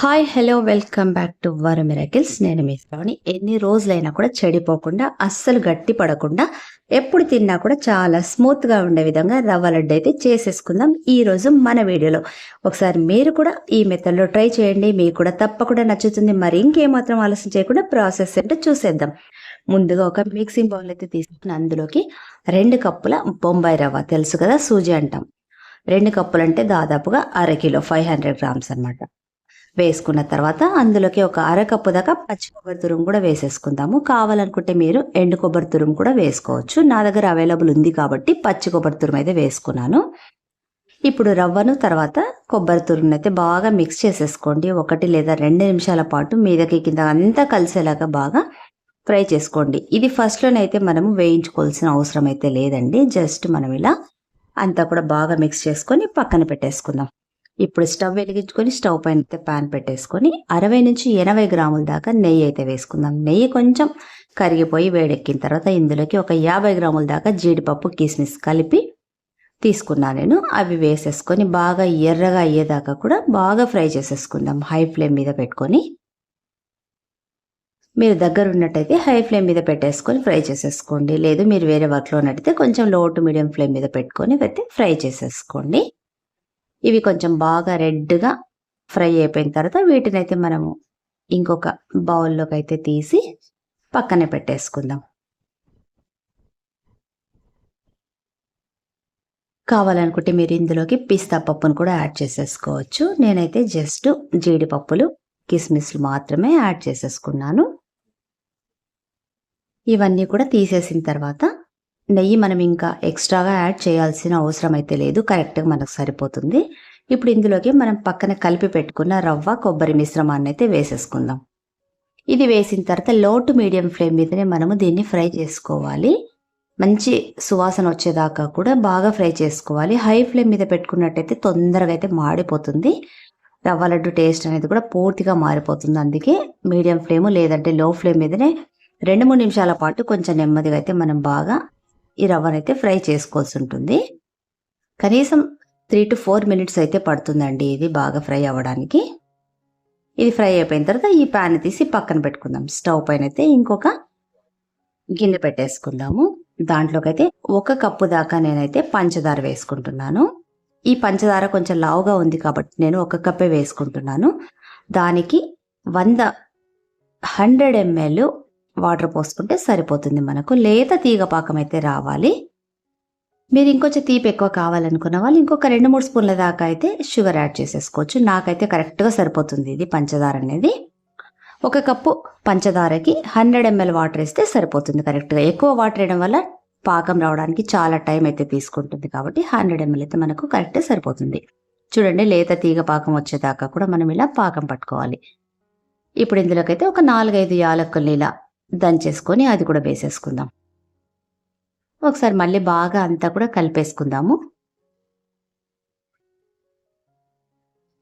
Hi hello welcome back to our miracles నేను మీ శ్రావణి. ఎన్ని రోజులైనా కూడా చెడిపోకుండా అస్సలు గట్టి పడకుండా ఎప్పుడు తిన్నా కూడా చాలా స్మూత్గా ఉండే విధంగా రవ్వ లడ్డు అయితే చేసేసుకుందాం ఈ రోజు మన వీడియోలో. ఒకసారి మీరు కూడా ఈ మెథడ్లో ట్రై చేయండి. మీకు కూడా తప్పకుండా నచ్చుతుంది. మరి ఇంకేమాత్రం ఆలస్యం చేయకుండా ప్రాసెస్ అంటే చూసేద్దాం. ముందుగా ఒక మిక్సింగ్ బౌల్ అయితే తీసుకుని అందులోకి రెండు కప్పుల బొంబాయి రవ్వ. తెలుసు కదా సూజీ అంటాం. రెండు కప్పులు అంటే దాదాపుగా అరకిలో ఫైవ్ హండ్రెడ్ గ్రామ్స్ అన్నమాట. వేసుకున్న తర్వాత అందులోకి ఒక అరకప్పు దాకా పచ్చి కొబ్బరి తురుము కూడా వేసేసుకుందాము. కావాలనుకుంటే మీరు ఎండు కొబ్బరి తురుము కూడా వేసుకోవచ్చు. నా దగ్గర అవైలబుల్ ఉంది కాబట్టి పచ్చి కొబ్బరి తురుము అయితే వేసుకున్నాను. ఇప్పుడు రవ్వను తర్వాత కొబ్బరి తురుమును అయితే బాగా మిక్స్ చేసేసుకోండి. ఒకటి లేదా రెండు నిమిషాల పాటు మీదకి కింద అంతా కలిసేలాగా బాగా ఫ్రై చేసుకోండి. ఇది ఫస్ట్లోనైతే మనము వేయించుకోవాల్సిన అవసరం అయితే లేదండి. జస్ట్ మనం ఇలా అంతా కూడా బాగా మిక్స్ చేసుకొని పక్కన పెట్టేసుకుందాం. ఇప్పుడు స్టవ్ వెలిగించుకొని స్టవ్ పైన అయితే ప్యాన్ పెట్టేసుకొని అరవై నుంచి ఎనభై గ్రాముల దాకా నెయ్యి అయితే వేసుకుందాం. నెయ్యి కొంచెం కరిగిపోయి వేడెక్కిన తర్వాత ఇందులోకి ఒక యాభై గ్రాముల దాకా జీడిపప్పు కిస్మిస్ కలిపి తీసుకున్నా నేను. అవి వేసేసుకొని బాగా ఎర్రగా అయ్యేదాకా కూడా బాగా ఫ్రై చేసేసుకుందాం హై ఫ్లేమ్ మీద పెట్టుకొని. మీరు దగ్గర ఉన్నట్టయితే హై ఫ్లేమ్ మీద పెట్టేసుకొని ఫ్రై చేసేసుకోండి. లేదు మీరు వేరే వర్క్లో ఉన్నట్టయితే కొంచెం లో టు మీడియం ఫ్లేమ్ మీద పెట్టుకొని అయితే ఫ్రై చేసేసుకోండి. ఇవి కొంచెం బాగా రెడ్గా ఫ్రై అయిపోయిన తర్వాత వీటిని అయితే మనము ఇంకొక బౌల్లోకి అయితే తీసి పక్కనే పెట్టేసుకుందాం. కావాలనుకుంటే మీరు ఇందులోకి పిస్తా పప్పును కూడా యాడ్ చేసేసుకోవచ్చు. నేనైతే జస్ట్ జీడిపప్పులు కిస్మిస్లు మాత్రమే యాడ్ చేసేసుకున్నాను. ఇవన్నీ కూడా తీసేసిన తర్వాత నెయ్యి మనం ఇంకా ఎక్స్ట్రాగా యాడ్ చేయాల్సిన అవసరం అయితే లేదు. కరెక్ట్గా మనకు సరిపోతుంది. ఇప్పుడు ఇందులోకి మనం పక్కన కలిపి పెట్టుకున్న రవ్వ కొబ్బరి మిశ్రమాన్ని అయితే వేసేసుకుందాం. ఇది వేసిన తర్వాత లో టు మీడియం ఫ్లేమ్ మీదనే మనము దీన్ని ఫ్రై చేసుకోవాలి. మంచి సువాసన వచ్చేదాకా కూడా బాగా ఫ్రై చేసుకోవాలి. హై ఫ్లేమ్ మీద పెట్టుకున్నట్టయితే తొందరగా అయితే మాడిపోతుంది. రవ్వ లడ్డు టేస్ట్ అనేది కూడా పూర్తిగా మారిపోతుంది. అందుకే మీడియం ఫ్లేమ్ లేదంటే లో ఫ్లేమ్ మీదనే రెండు మూడు నిమిషాల పాటు కొంచెం నెమ్మదిగా అయితే మనం బాగా ఈ రవ్వనైతే ఫ్రై చేసుకోవాల్సి ఉంటుంది కనీసం త్రీ టు ఫోర్ మినిట్స్ అయితే పడుతుందండి ఇది బాగా ఫ్రై అవ్వడానికి. ఇది ఫ్రై అయిపోయిన తర్వాత ఈ ప్యాన్ తీసి పక్కన పెట్టుకుందాం. స్టవ్ పైన అయితే ఇంకొక గిన్నె పెట్టేసుకుందాము. దాంట్లోకైతే ఒక కప్పు దాకా నేనైతే పంచదార వేసుకుంటున్నాను. ఈ పంచదార కొంచెం లావుగా ఉంది కాబట్టి నేను ఒక కప్పే వేసుకుంటున్నాను. దానికి వంద హండ్రెడ్ ఎంఎల్ వాటర్ పోసుకుంటే సరిపోతుంది మనకు. లేత తీగ పాకం అయితే రావాలి. మీరు ఇంకొంచెం తీపి ఎక్కువ కావాలనుకున్న వాళ్ళు ఇంకొక రెండు మూడు స్పూన్ల దాకా అయితే షుగర్ యాడ్ చేసేసుకోవచ్చు. నాకైతే కరెక్ట్గా సరిపోతుంది ఇది పంచదార అనేది. ఒక కప్పు పంచదారకి హండ్రెడ్ ఎంఎల్ వాటర్ వేస్తే సరిపోతుంది కరెక్ట్గా. ఎక్కువ వాటర్ వేయడం వల్ల పాకం రావడానికి చాలా టైం అయితే తీసుకుంటుంది కాబట్టి హండ్రెడ్ ఎంఎల్ అయితే మనకు కరెక్ట్గా సరిపోతుంది. చూడండి లేత తీగ పాకం వచ్చేదాకా కూడా మనం ఇలా పాకం పట్టుకోవాలి. ఇప్పుడు ఇందులోకైతే ఒక నాలుగైదు యాలకుల్ని ఇలా దంచేసుకొని అది కూడా వేసేసుకుందాం. ఒకసారి మళ్ళీ బాగా అంతా కూడా కలిపేసుకుందాము.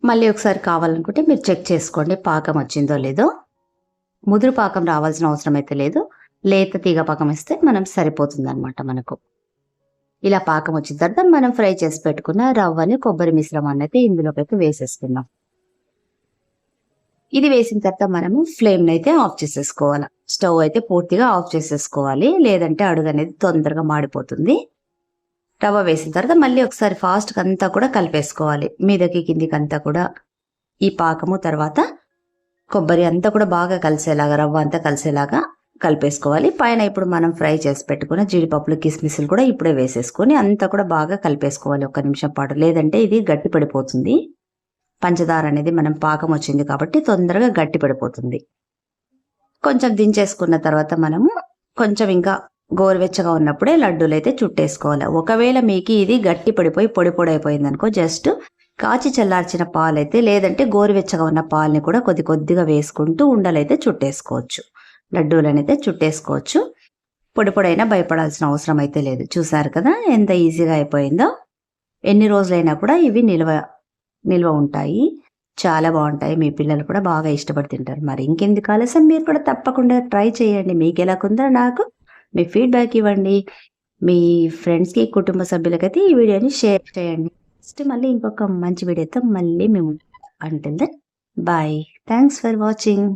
మళ్ళీ ఒకసారి కావాలనుకుంటే మీరు చెక్ చేసుకోండి పాకం వచ్చిందో లేదో. ముదురు పాకం రావాల్సిన అవసరం అయితే లేదు. లేత తీగ పాకం ఇస్తే మనం సరిపోతుందన్నమాట మనకు. ఇలా పాకం వచ్చిన తర్వాత మనం ఫ్రై చేసి పెట్టుకున్న రవ్వని కొబ్బరి మిశ్రమాన్ని అయితే ఇందులోకి వేసేసుకుందాం. ఇది వేసిన తర్వాత మనము ఫ్లేమ్ అయితే ఆఫ్ చేసేసుకోవాలి. స్టవ్ అయితే పూర్తిగా ఆఫ్ చేసేసుకోవాలి. లేదంటే అడుగు అనేది తొందరగా మాడిపోతుంది. రవ్వ వేసిన తర్వాత మళ్ళీ ఒకసారి ఫాస్ట్ అంతా కూడా కలిపేసుకోవాలి. మీదకి కిందికి అంతా కూడా. ఈ పాకము తర్వాత కొబ్బరి అంతా కూడా బాగా కలిసేలాగా రవ్వ అంతా కలిసేలాగా కలిపేసుకోవాలి. పైన ఇప్పుడు మనం ఫ్రై చేసి పెట్టుకున్న జీడిపప్పులు కిస్మిస్లు కూడా ఇప్పుడే వేసేసుకొని అంతా కూడా బాగా కలిపేసుకోవాలి. ఒక నిమిషం పాటు. లేదంటే ఇది గట్టి పడిపోతుంది. పంచదార అనేది మనం పాకం వచ్చింది కాబట్టి తొందరగా గట్టి పడిపోతుంది. కొంచెం దించేసుకున్న తర్వాత మనము కొంచెం ఇంకా గోరువెచ్చగా ఉన్నప్పుడే లడ్డూలు అయితే చుట్టేసుకోవాలి. ఒకవేళ మీకు ఇది గట్టి పడిపోయి పొడి పొడైపోయింది అనుకో జస్ట్ కాచి చల్లార్చిన పాలైతే లేదంటే గోరువెచ్చగా ఉన్న పాలని కూడా కొద్ది కొద్దిగా వేసుకుంటూ ఉండలైతే చుట్టేసుకోవచ్చు. లడ్డూలనైతే చుట్టేసుకోవచ్చు. పొడి పొడైనా భయపడాల్సిన అవసరం అయితే లేదు. చూసారు కదా ఎంత ఈజీగా అయిపోయిందో? ఎన్ని రోజులైనా కూడా ఇవి నిల్వ నిల్వ ఉంటాయి. చాలా బాగుంటాయి. మీ పిల్లలు కూడా బాగా ఇష్టపడి తింటారు. మరి ఇంకెందుకు ఆలస్యం? మీరు కూడా తప్పకుండా ట్రై చేయండి. మీకు ఎలా కుందో నాకు మీ ఫీడ్బ్యాక్ ఇవ్వండి. మీ ఫ్రెండ్స్కి కుటుంబ సభ్యులకైతే ఈ వీడియోని షేర్ చేయండి. నెక్స్ట్ మళ్ళీ ఇంకొక మంచి వీడియోతో మళ్ళీ మేము అంటుంది బాయ్ థ్యాంక్స్ ఫర్ వాచింగ్